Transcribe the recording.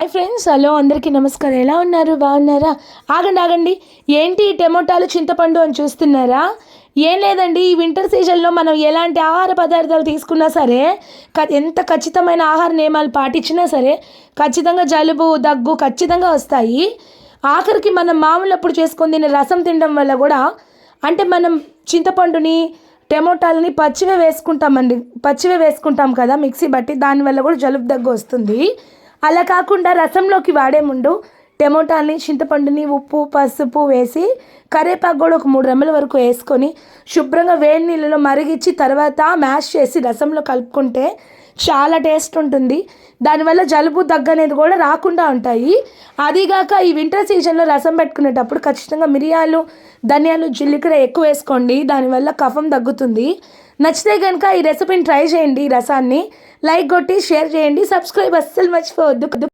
Hi friends hello అందరికీ నమస్కారం. ఎలా ఉన్నారు? బాగున్నారా? ఆగండి ఆగండి. ఏంటి టమోటాలు చింతపండు అని చూస్తున్నారా? ఏం లేదండి ఈ వింటర్ సీజన్లో మనం ఎలాంటి ఆహార పదార్థాలు తీసుకున్నా సరే క- ఎంత ఖచ్చితమైన ఆహార నియమాలు పాటించినా సరే ఖచ్చితంగా జలుబు దగ్గు ఖచ్చితంగా వస్తాయి. ఆఖరికి మనం మామూలప్పుడు చేసుకొని తినే రసం తినడం వల్ల కూడా అంటే మనం చింతపండుని టమోటాలని పచ్చివే వేసుకుంటామండి పచ్చివే వేసుకుంటాం కదా మిక్సీ బట్టి దానివల్ల కూడా జలుబు దగ్గు వస్తుంది. అలా కాకుండా రసంలోకి వాడే ముందు టమోటాలని చింతపండుని ఉప్పు పసుపు వేసి కరివేపాకు కూడా ఒక మూడు రెమ్మల వరకు వేసుకొని శుభ్రంగా వేడి నీళ్ళలో మరిగించి తర్వాత మ్యాష్ చేసి రసంలో కలుపుకుంటే చాలా టేస్ట్ ఉంటుంది. దానివల్ల జలుబు దగ్గనేది కూడా రాకుండా ఉంటాయి. అదిగాక ఈ వింటర్ సీజన్లో రసం పెట్టుకునేటప్పుడు ఖచ్చితంగా మిరియాలు ధనియాలు జీలకర్ర ఎక్కువ వేసుకోండి. దానివల్ల కఫం తగ్గుతుంది. నచ్చితే కనుక ఈ రెసిపీని ట్రై చేయండి ఈ రసాన్ని. లైక్ కొట్టి షేర్ చేయండి. సబ్స్క్రైబ్ అస్సలు మర్చిపోవద్దు.